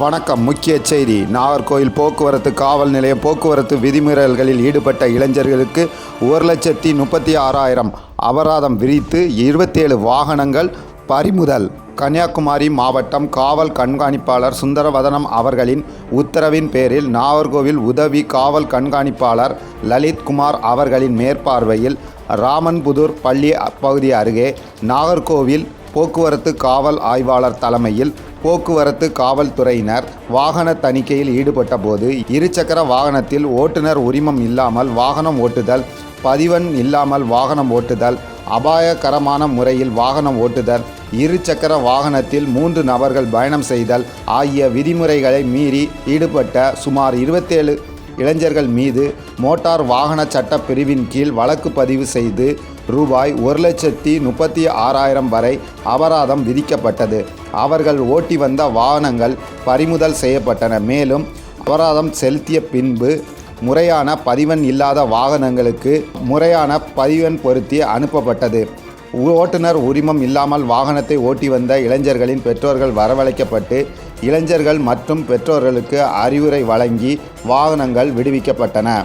வணக்கம். முக்கிய செய்தி. நாகர்கோவில் போக்குவரத்து காவல் நிலையம் போக்குவரத்து விதிமீறல்களில் ஈடுபட்ட இளைஞர்களுக்கு ஒரு லட்சத்தி முப்பத்தி ஆறாயிரம் அபராதம் விரித்து இருபத்தேழு வாகனங்கள் பறிமுதல். கன்னியாகுமரி மாவட்டம் காவல் கண்காணிப்பாளர் சுந்தரவதனம் அவர்களின் உத்தரவின் பேரில் நாகர்கோவில் உதவி காவல் கண்காணிப்பாளர் லலித்குமார் அவர்களின் மேற்பார்வையில் ராமன்புதூர் பள்ளி பகுதி அருகே நாகர்கோவில் போக்குவரத்து காவல் ஆய்வாளர் தலைமையில் போக்குவரத்து காவல்துறையினர் வாகன தணிக்கையில் ஈடுபட்ட போது இருசக்கர வாகனத்தில் ஓட்டுநர் உரிமம் இல்லாமல் வாகனம் ஓட்டுதல் பதிவன் இல்லாமல் வாகனம் ஓட்டுதல் அபாயகரமான முறையில் வாகனம் ஓட்டுதல் இருசக்கர வாகனத்தில் மூன்று நபர்கள் பயணம் செய்தல் ஆகிய விதிமுறைகளை மீறி ஈடுபட்ட சுமார் இருபத்தேழு இளைஞர்கள் மீது மோட்டார் வாகன சட்ட பிரிவின் கீழ் வழக்கு பதிவு செய்து ரூபாய் ஒரு லட்சத்தி முப்பத்தி ஆறாயிரம் வரை அபராதம் விதிக்கப்பட்டது. அவர்கள் ஓட்டி வந்த வாகனங்கள் பறிமுதல் செய்யப்பட்டன. மேலும் அபராதம் செலுத்திய பின்பு முறையான பதிவெண் இல்லாத வாகனங்களுக்கு முறையான பதிவெண் பொருத்தி அனுப்பப்பட்டது. ஓட்டுநர் உரிமம் இல்லாமல் வாகனத்தை ஓட்டி வந்த இளைஞர்களின் பெற்றோர்கள் வரவழைக்கப்பட்டு இளைஞர்கள் மற்றும் பெற்றோர்களுக்கு அறிவுரை வழங்கி வாகனங்கள் விடுவிக்கப்பட்டன.